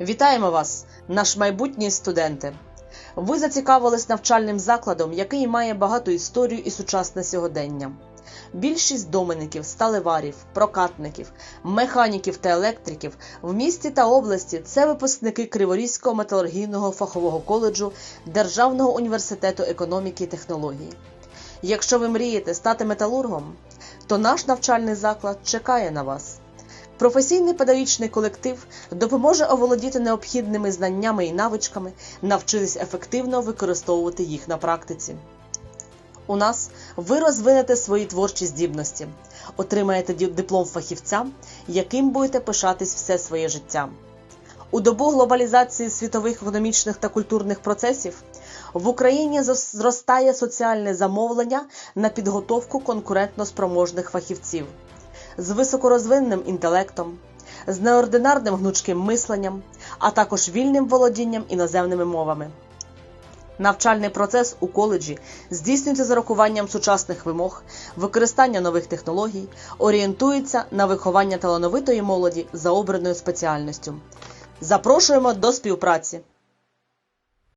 Вітаємо вас, наш майбутні студенти! Ви зацікавились навчальним закладом, який має багату історію і сучасне сьогодення. Більшість домеників, сталеварів, прокатників, механіків та електриків в місті та області це випускники Криворізького металургійного фахового коледжу Державного університету економіки і технології. Якщо ви мрієте стати металургом, то наш навчальний заклад чекає на вас. Професійний педагогічний колектив допоможе оволодіти необхідними знаннями і навичками, навчитись ефективно використовувати їх на практиці. У нас ви розвинете свої творчі здібності, отримаєте диплом фахівця, яким будете пишатись все своє життя. У добу глобалізації світових економічних та культурних процесів в Україні зростає соціальне замовлення на підготовку конкурентно спроможних фахівців з високорозвиненим інтелектом, з неординарним гнучким мисленням, а також вільним володінням іноземними мовами. Навчальний процес у коледжі здійснюється з урахуванням сучасних вимог, використання нових технологій, орієнтується на виховання талановитої молоді за обраною спеціальністю. Запрошуємо до співпраці!